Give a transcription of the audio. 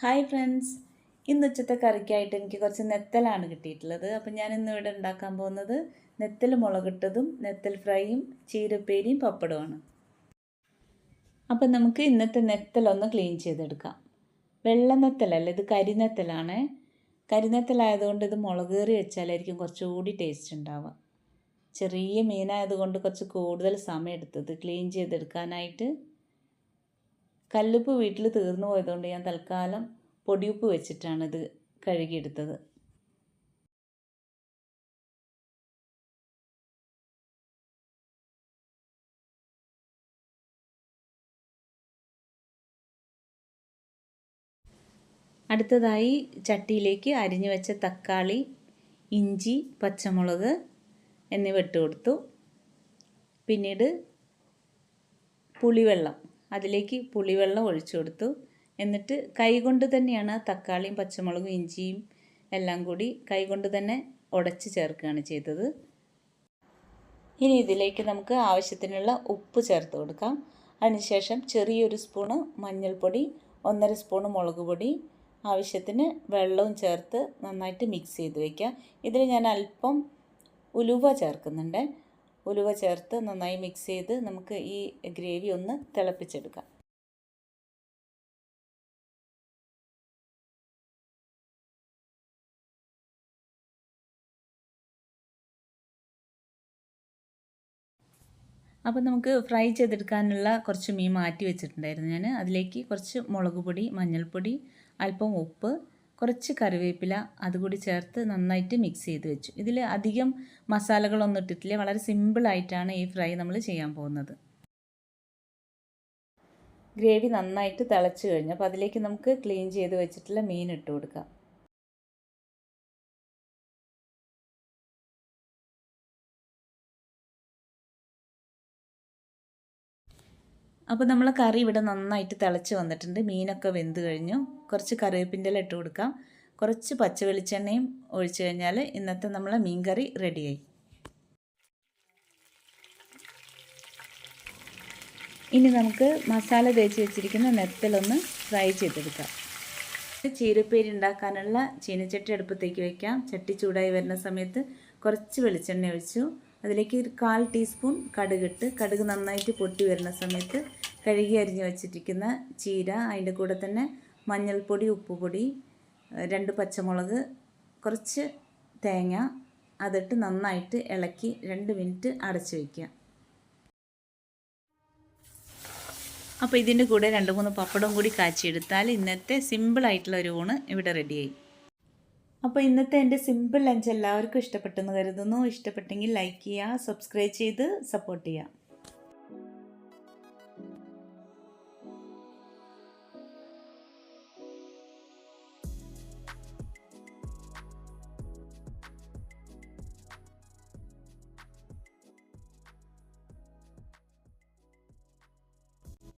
Hi friends. ഇന്ന് ഉച്ചത്തെ കറിക്കായിട്ട് എനിക്ക് കുറച്ച് നെത്തലാണ് കിട്ടിയിട്ടുള്ളത്. അപ്പം ഞാൻ ഇന്ന് ഇവിടെ ഉണ്ടാക്കാൻ പോകുന്നത് നെത്തൽ മുളകിട്ടതും നെത്തൽ ഫ്രൈയും ചീരപ്പേരിയും പപ്പടവുമാണ്. അപ്പം നമുക്ക് ഇന്നത്തെ നെത്തലൊന്ന് ക്ലീൻ ചെയ്തെടുക്കാം. വെള്ള നെത്തലല്ല? ഇത് കരിനെത്തലാണ്. കരിനെത്തലായതുകൊണ്ട് ഇത് മുളക് കയറി വെച്ചാലായിരിക്കും കുറച്ചുകൂടി ടേസ്റ്റ് ഉണ്ടാവുക. ചെറിയ മീനായതുകൊണ്ട് കുറച്ച് കൂടുതൽ സമയം എടുത്തത് ക്ലീൻ ചെയ്തെടുക്കാനായിട്ട്. കല്ലുപ്പ് വീട്ടിൽ തീർന്നു പോയതുകൊണ്ട് ഞാൻ തൽക്കാലം പൊടിയുപ്പ് വെച്ചിട്ടാണ് ഇത് കഴുകിയെടുത്തത്. അടുത്തതായി ചട്ടിയിലേക്ക് അരിഞ്ഞു വെച്ച തക്കാളി ഇഞ്ചി പച്ചമുളക് എന്നിവ ഇട്ട് കൊടുത്തു. പിന്നീട് പുളിവെള്ളം. അതിലേക്ക് പുളിവെള്ളം ഒഴിച്ചു കൊടുത്തു. എന്നിട്ട് കൈകൊണ്ട് തന്നെയാണ് തക്കാളിയും പച്ചമുളകും ഇഞ്ചിയും എല്ലാം കൂടി കൈകൊണ്ട് തന്നെ ഉടച്ച് ചേർക്കുകയാണ് ചെയ്തത്. ഇനി ഇതിലേക്ക് നമുക്ക് ആവശ്യത്തിനുള്ള ഉപ്പ് ചേർത്ത് കൊടുക്കാം. അതിനുശേഷം ചെറിയൊരു സ്പൂണ് മഞ്ഞൾപ്പൊടി ഒന്നര സ്പൂണ് മുളക് പൊടി ആവശ്യത്തിന് വെള്ളവും ചേർത്ത് നന്നായിട്ട് മിക്സ് ചെയ്ത് വയ്ക്കുക ഇതിൽ ഞാൻ അല്പം ഉലുവ ചേർക്കുന്നുണ്ട്. ഉലുവ ചേർത്ത് നന്നായി മിക്സ് ചെയ്ത് നമുക്ക് ഈ ഗ്രേവി ഒന്ന് തിളപ്പിച്ചെടുക്കാം. അപ്പോൾ നമുക്ക് ഫ്രൈ ചെയ്തെടുക്കാനുള്ള കുറച്ച് മീൻ മാറ്റി വെച്ചിട്ടുണ്ടായിരുന്നു ഞാൻ അതിലേക്ക് കുറച്ച് മുളക് പൊടി മഞ്ഞൾപ്പൊടി അല്പം ഉപ്പ് കുറച്ച് കറിവേപ്പില അതുകൂടി ചേർത്ത് നന്നായിട്ട് മിക്സ് ചെയ്ത് വെച്ചു. ഇതിൽ അധികം മസാലകളൊന്നും ഇട്ടിട്ടില്ല. വളരെ സിമ്പിളായിട്ടാണ് ഈ ഫ്രൈ നമ്മൾ ചെയ്യാൻ പോകുന്നത്. ഗ്രേവി നന്നായിട്ട് തിളച്ച് കഴിഞ്ഞു. അപ്പോൾ അതിലേക്ക് നമുക്ക് ക്ലീൻ ചെയ്ത് വെച്ചിട്ടുള്ള മീൻ ഇട്ട് കൊടുക്കാം. അപ്പോൾ നമ്മൾ കറി ഇവിടെ നന്നായിട്ട് തിളച്ച് വന്നിട്ടുണ്ട്. മീനൊക്കെ വെന്ത് കഴിഞ്ഞു. കുറച്ച് കറിവേപ്പിന്റെ ഇട്ട് കൊടുക്കാം. കുറച്ച് പച്ച വെളിച്ചെണ്ണയും ഒഴിച്ചു കഴിഞ്ഞാൽ ഇന്നത്തെ നമ്മളെ മീൻ കറി റെഡിയായി. ഇനി നമുക്ക് മസാല തേച്ച് വെച്ചിരിക്കുന്ന നെത്തലൊന്ന് ഫ്രൈ ചെയ്തെടുക്കാം. ചീരപ്പേരി ഉണ്ടാക്കാനുള്ള ചീനച്ചട്ടി അടുപ്പത്തേക്ക് വയ്ക്കാം ചട്ടി ചൂടായി വരുന്ന സമയത്ത് കുറച്ച് വെളിച്ചെണ്ണ ഒഴിച്ചു. അതിലേക്ക് ഒരു കാൽ ടീസ്പൂൺ കടുകിട്ട് കടുക് നന്നായിട്ട് പൊട്ടി വരുന്ന സമയത്ത് കഴുകി അരിഞ്ഞ് വെച്ചിരിക്കുന്ന ചീര അതിന്റെ കൂടെ തന്നെ മഞ്ഞൾപ്പൊടി ഉപ്പുപൊടി രണ്ട് പച്ചമുളക് കുറച്ച് തേങ്ങ അതിട്ട് നന്നായിട്ട് ഇളക്കി രണ്ട് മിനിറ്റ് അടച്ച് വയ്ക്കുക. അപ്പോൾ ഇതിന്റെ കൂടെ രണ്ട് മൂന്ന് പപ്പടം കൂടി കാച്ചിയെടുത്താൽ ഇന്നത്തെ സിമ്പിളായിട്ടുള്ള ഒരു ഊണ് ഇവിടെ റെഡിയായി. അപ്പോൾ ഇന്നത്തെ എന്റെ സിമ്പിൾ ലഞ്ച് എല്ലാവർക്കും ഇഷ്ടപ്പെട്ടെന്ന് കരുതുന്നു. ഇഷ്ടപ്പെട്ടെങ്കിൽ ലൈക്ക് ചെയ്യുക സബ്സ്ക്രൈബ് ചെയ്ത് സപ്പോർട്ട് ചെയ്യുക.